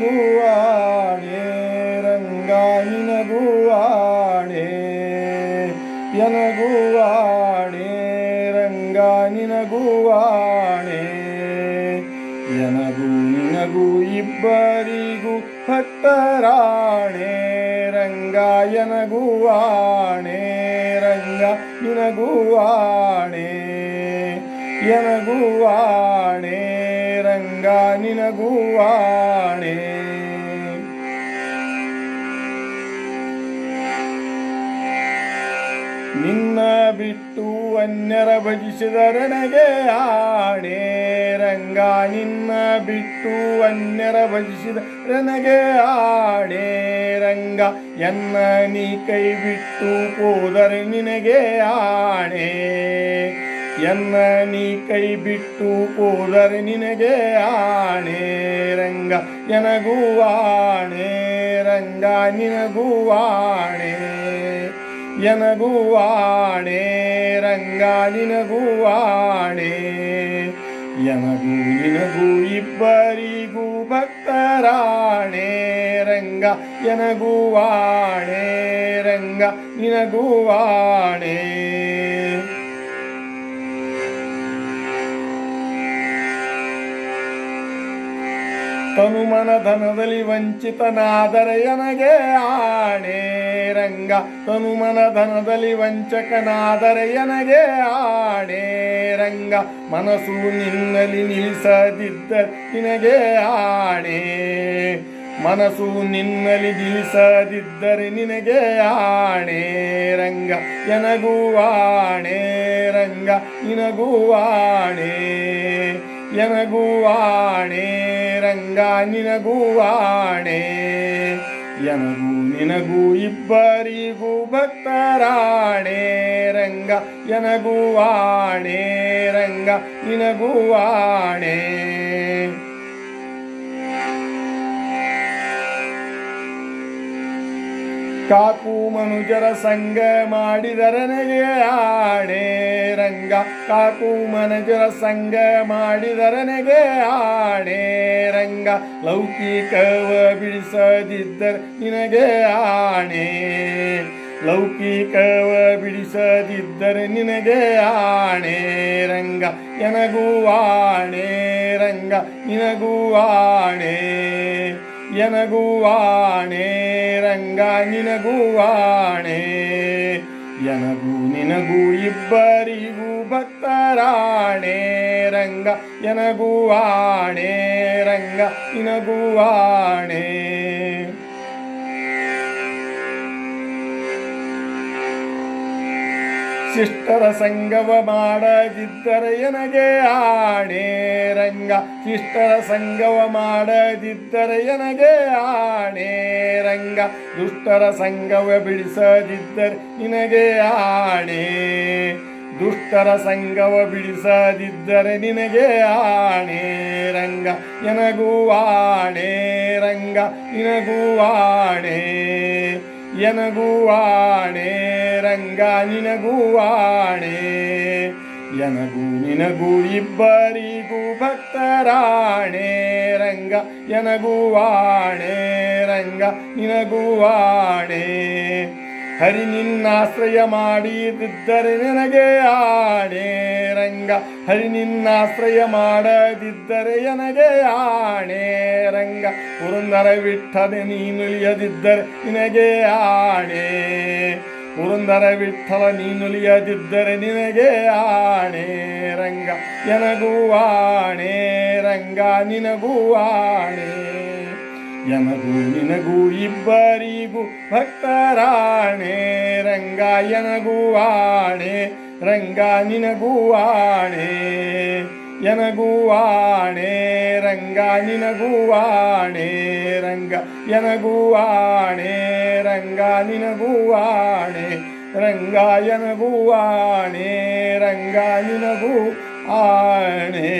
ಎನಗುವಾಣೆ ರಂಗ ನಿನಗುವಾಣೆ ಎನಗುವಾಣೆ ರಂಗ ನಿನಗುವಾಣೆ ಯನಗೂ ನಿನಗೂ ಇಬ್ಬರಿಗೂ ಭಕ್ತರಾಣೆ ರಂಗ ಎನಗುವಾಣೆ, ರಂಗ ನಿನಗುವಾಣೆ ಯನಗುವಾಣೆ ರಂಗ ನಿನಗುವಾಣೆ. ನಿನ್ನ ಬಿಟ್ಟು ಅನ್ಯರ ಭಜಿಸಿದರೆ ನನಗೆ ಆಣೆ ರಂಗ ನಿನ್ನ ಬಿಟ್ಟು ಅನ್ಯರ ಭಜಿಸಿದ ನನಗೆ ಆಣೆ ರಂಗ ಎನ್ನ ನೀ ಕೈ ಬಿಟ್ಟು ಹೋದರೆ ನಿನಗೆ ಆಣೆ ಎನ್ನ ನೀ ಕೈ ಬಿಟ್ಟು ಹೋದರೆ ನಿನಗೆ ಆಣೆ ರಂಗ ಎನಗೂ ಆಣೆ ರಂಗ ನಿನಗೂ ಆಣೆ ಎನಗೂ ಆಣೆ ರಂಗ ನಿನಗೂ ಆಣೆ ಎನಗೂ ನಿನಗೂ ಇಬ್ಬರಿಗೂ ಭಕ್ತರಾಣೆ. ರಂಗ ಎನಗುವಾಣೆ ರಂಗ ನಿನಗೂ ತನುಮನ ಧನದಲ್ಲಿ ವಂಚಿತನಾದರೆ ಎನಗೆ ಆಣೆ ರಂಗ. ತನುಮನ ಧನದಲ್ಲಿ ವಂಚಕನಾದರೆ ಎನಗೆ ಆಣೆ ರಂಗ. ಮನಸ್ಸು ನಿನ್ನಲ್ಲಿ ನಿಲ್ಲಿಸದಿದ್ದ ನಿನಗೆ ಆಣೆ. ಮನಸ್ಸು ನಿನ್ನಲ್ಲಿ ನಿಲ್ಲಿಸದಿದ್ದರೆ ನಿನಗೆ ಆಣೆ ರಂಗ. ಎನಗೂ ಆಣೆ ರಂಗ, ನಿನಗೂ ಆಣೆ, ಎನಗೂ ಆಣೆ ರಂಗ ನಿನಗೂ ಆಣೆ. ಎನಗೂ ನಿನಗೂ ಇಬ್ಬರಿಗೂ ಭಕ್ತರಾಣೆ. ರಂಗ ಎನಗೂ ಆಣೆ ರಂಗ ನಿನಗೂ ಆಣೆ. ಕಾಕು ಮನುಜರ ಸಂಗ ಮಾಡಿದರೆ ನನಗೆ ರಂಗ. ಕಾಕು ಮನುಜರ ಸಂಗ ಮಾಡಿದರೆ ನನಗೆ ಆಣೆ ರಂಗ. ಲೌಕಿಕವ ಬಿಡಿಸದಿದ್ದರೆ ನಿನಗೆ ಆಣೆ ಲೌಕಿಕವ ಬಿಡಿಸದಿದ್ದರೆ ನಿನಗೆ ಆಣೆ ರಂಗ. ಎನಗೂ ಆಣೆ ರಂಗ, ನಿನಗೂ ಆಣೆ ಎನಗೂ ಆಣೆ ರಂಗ ನಿನಗುವಾಣೆ. ಎನಗೂ ನಿನಗೂ ಇಬ್ಬರಿಗೂ ಭಕ್ತರಾಣೆ. ರಂಗ ಎನಗುವಾಣೆ ರಂಗ ನಿನಗೂ ಶಿಷ್ಟರ ಸಂಗವ ಮಾಡದಿದ್ದರೆ ಎನಗೆ ಆಣೆ ರಂಗ? ಶಿಷ್ಟರ ಸಂಗವ ಮಾಡದಿದ್ದರೆ ಎನಗೆ ಆಣೆ ರಂಗ? ದುಷ್ಟರ ಸಂಗವ ಬಿಡಿಸದಿದ್ದರೆ ನಿನಗೆ ಆಣೆ ದುಷ್ಟರ ಸಂಗವ ಬಿಡಿಸದಿದ್ದರೆ ನಿನಗೆ ಆಣೆ ರಂಗ? ನಿನಗೂ ಆಣೆ ರಂಗ? ನಿನಗೂ ಆಣೆ ಎನಗೂ ಆಣೆ ರಂಗ ನಿನಗೂ ಆಣೆ ಎನಗೂ ನಿನಗೂ ಇಬ್ಬರಿಗೂ ಭಕ್ತರಾಣೆ ರಂಗ ಎನಗೂ ಆಣೆ ರಂಗ ನಿನಗೂ ಆಣೆ ಹರಿ ನಿನ್ನಾಶ್ರಯ ಮಾಡಿದಿದ್ದರೆ ನನಗೆ ಆಣೆ ರಂಗ. ಹರಿ ನಿನ್ನಾಶ್ರಯ ಮಾಡದಿದ್ದರೆ ನನಗೆ ಆಣೆ ರಂಗ. ಪುರಂದರ ವಿಠದೆ ನೀನುಲಿಯದಿದ್ದರೆ ನಿನಗೆ ಆಣೆ. ಪುರಂದರ ವಿಠಲ ನೀನುಲಿಯದಿದ್ದರೆ ನಿನಗೆ ಆಣೆ ರಂಗ. ನನಗೂ ಆಣೆ ರಂಗ, ನಿನಗೂ ಆಣೆ. ಎನಗೂ ನಿನಗೂ ಇಬ್ಬರಿಗೂ ಭಕ್ತರಾಣೆ ರಂಗ ಎನಗೂ ಆಣೆ ರಂಗ ನಿನಗೂ ಆಣೆ ಎನಗೂ ಆಣೆ ರಂಗ ನಿನಗೂ ಆಣೆ ರಂಗ ಎನಗೂ ಆಣೆ ರಂಗ ನಿನಗೂ ಆಣೆ ರಂಗ ಎನಗೂ ಆಣೆ ರಂಗ ನಿನಗೂ ಆಣೆ